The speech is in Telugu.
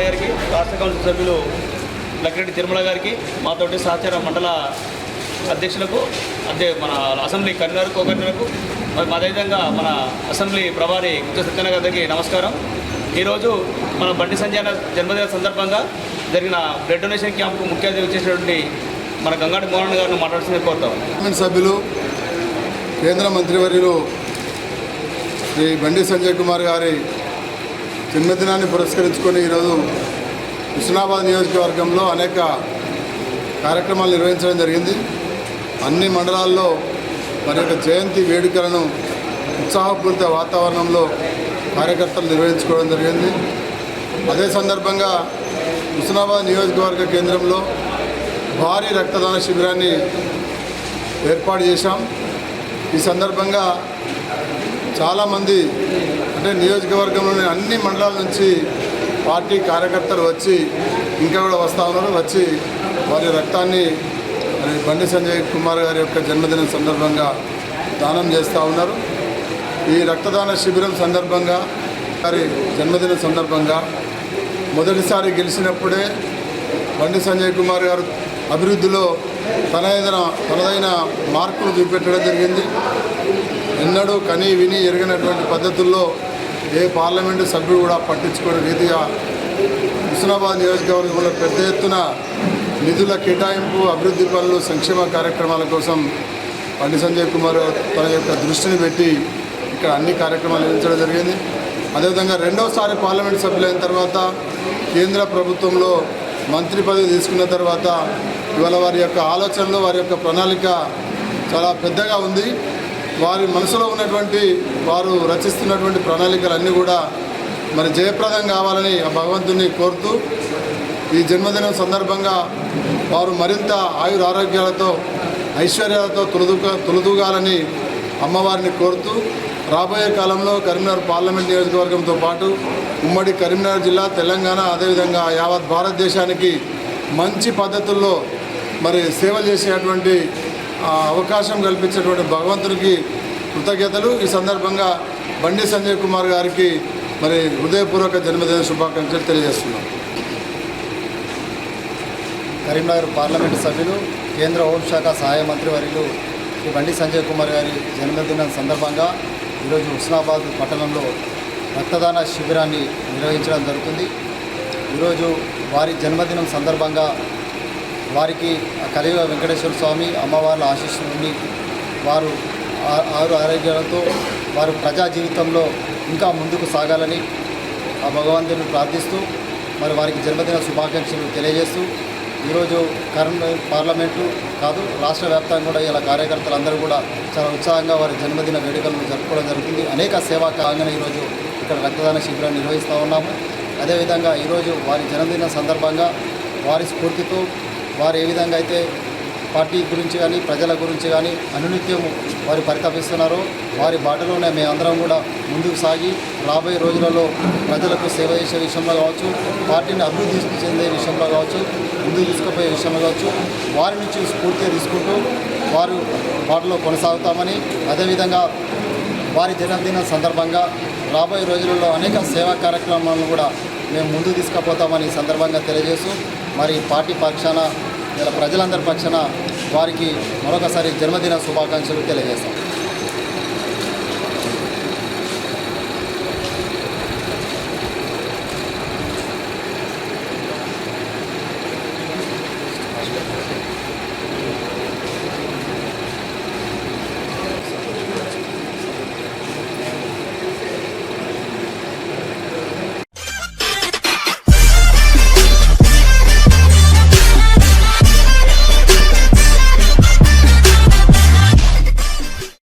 గారికి రాష్ట్ర కౌన్సిల్ సభ్యులు లక్కిరెడ్డి తిరుమల గారికి మాతోటి సహచార మండల అధ్యక్షులకు అదే మన అసెంబ్లీ కన్వీనర్ కో కన్వీనర్కు మరి అదేవిధంగా మన అసెంబ్లీ ప్రభారి గుత్త సత్యనగర్ గారికి నమస్కారం. ఈరోజు మన బండి సంజయన జన్మదిన సందర్భంగా జరిగిన బ్లడ్ డొనేషన్ క్యాంపు ముఖ్య అతిథి వచ్చేసినటువంటి మన గంగాటి మోహన్ గారిని మాట్లాడుతున్న కోరుతాం. సభ్యులు కేంద్ర మంత్రివర్యులు శ్రీ బండి సంజయ్ కుమార్ గారి జన్మదినాన్ని పురస్కరించుకొని ఈరోజు హుస్నాబాద్ నియోజకవర్గంలో అనేక కార్యక్రమాలు నిర్వహించడం జరిగింది. అన్ని మండలాల్లో మరి యొక్క జయంతి వేడుకలను ఉత్సాహపూరిత వాతావరణంలో కార్యకర్తలు నిర్వహించుకోవడం జరిగింది. అదే సందర్భంగా హుస్నాబాద్ నియోజకవర్గ కేంద్రంలో భారీ రక్తదాన శిబిరాన్ని ఏర్పాటు చేశాం. ఈ సందర్భంగా చాలామంది అంటే నియోజకవర్గంలోని అన్ని మండలాల నుంచి పార్టీ కార్యకర్తలు వచ్చి ఇంకా కూడా వస్తూ ఉన్నారు. వచ్చి వారి రక్తాన్ని మరి బండి సంజయ్ కుమార్ గారి యొక్క జన్మదినం సందర్భంగా దానం చేస్తూ ఉన్నారు. ఈ రక్తదాన శిబిరం సందర్భంగా వారి జన్మదిన సందర్భంగా మొదటిసారి గెలిచినప్పుడే బండి సంజయ్ కుమార్ గారు అభివృద్ధిలో తనదైన తనదైన మార్పులు చూపెట్టడం జరిగింది. ఎన్నడూ కని విని ఎరిగినటువంటి పద్ధతుల్లో ఏ పార్లమెంటు సభ్యుడు కూడా పట్టించుకునే రీతిగా హుస్నాబాద్ నియోజకవర్గంలో పెద్ద ఎత్తున నిధుల కేటాయింపు అభివృద్ధి పనులు సంక్షేమ కార్యక్రమాల కోసం బండి సంజయ్ కుమార్ తన యొక్క దృష్టిని పెట్టి ఇక్కడ అన్ని కార్యక్రమాలు నిర్వహించడం జరిగింది. అదేవిధంగా రెండవసారి పార్లమెంట్ సభ్యులైన తర్వాత కేంద్ర ప్రభుత్వంలో మంత్రి పదవి తీసుకున్న తర్వాత ఇవాళ వారి యొక్క ఆలోచనలు వారి యొక్క ప్రణాళిక చాలా పెద్దగా ఉంది. వారి మనసులో ఉన్నటువంటి వారు రచిస్తున్నటువంటి ప్రణాళికలన్నీ కూడా మరి జయప్రదం కావాలని ఆ భగవంతుని కోరుతూ ఈ జన్మదినం సందర్భంగా వారు మరింత ఆయుర ఆరోగ్యాలతో ఐశ్వర్యాలతో తొలదుగా తులదూగాలని అమ్మవారిని కోరుతూ రాబోయే కాలంలో కరీంనగర్ పార్లమెంట్ నియోజకవర్గంతో పాటు ఉమ్మడి కరీంనగర్ జిల్లా తెలంగాణ అదేవిధంగా యావత్ భారతదేశానికి మంచి పద్ధతుల్లో మరి సేవలు చేసేటువంటి అవకాశం కల్పించేటువంటి భగవంతుడికి కృతజ్ఞతలు. ఈ సందర్భంగా బండి సంజయ్ కుమార్ గారికి మరి హృదయపూర్వక జన్మదిన శుభాకాంక్షలు తెలియజేస్తున్నాం. కరీంనగర్ పార్లమెంటు సభ్యులు కేంద్ర హోంశాఖ సహాయ మంత్రి వర్యులు శ్రీ బండి సంజయ్ కుమార్ గారి జన్మదినం సందర్భంగా ఈరోజు హుస్నాబాద్ పట్టణంలో రక్తదాన శిబిరాన్ని నిర్వహించడం జరుగుతుంది. ఈరోజు వారి జన్మదినం సందర్భంగా వారికి కలియుగ వెంకటేశ్వర స్వామి అమ్మవార్ల ఆశీస్సుని వారు ఆ- ఆరు ఆరోగ్యాలతో వారు ప్రజా జీవితంలో ఇంకా ముందుకు సాగాలని ఆ భగవంతుని ప్రార్థిస్తూ మరి వారికి జన్మదిన శుభాకాంక్షలు తెలియజేస్తూ ఈరోజు కరెంట్ పార్లమెంటు కాదు రాష్ట్ర వ్యాప్తంగా కూడా ఇలా కార్యకర్తలందరూ కూడా చాలా ఉత్సాహంగా వారి జన్మదిన వేడుకలను జరుపుకోవడం జరుగుతుంది. అనేక సేవా కాగానే ఈరోజు ఇక్కడ రక్తదాన శిబిరాన్ని నిర్వహిస్తూ ఉన్నాము. అదేవిధంగా ఈరోజు వారి జన్మదిన సందర్భంగా వారి స్ఫూర్తితో వారు ఏ విధంగా అయితే పార్టీ గురించి కానీ ప్రజల గురించి కానీ అనునిత్యము వారు పరితపిస్తున్నారో వారి బాటలోనే మేమందరం కూడా ముందుకు సాగి రాబోయే రోజులలో ప్రజలకు సేవ చేసే విషయంలో కావచ్చు పార్టీని అభివృద్ధి చెందే విషయంలో కావచ్చు ముందుకు తీసుకుపోయే విషయంలో కావచ్చు వారి నుంచి స్ఫూర్తిగా తీసుకుంటూ వారు బాటలో కొనసాగుతామని అదేవిధంగా వారి జన్మదిన సందర్భంగా రాబోయే రోజులలో అనేక సేవా కార్యక్రమాలను కూడా మేము ముందుకు తీసుకుపోతామని సందర్భంగా తెలియజేస్తూ మరి పార్టీ పక్షాన ఇలా ప్రజలందరి పక్షాన వారికి మరొకసారి జన్మదిన శుభాకాంక్షలు తెలియజేస్తాం. Thank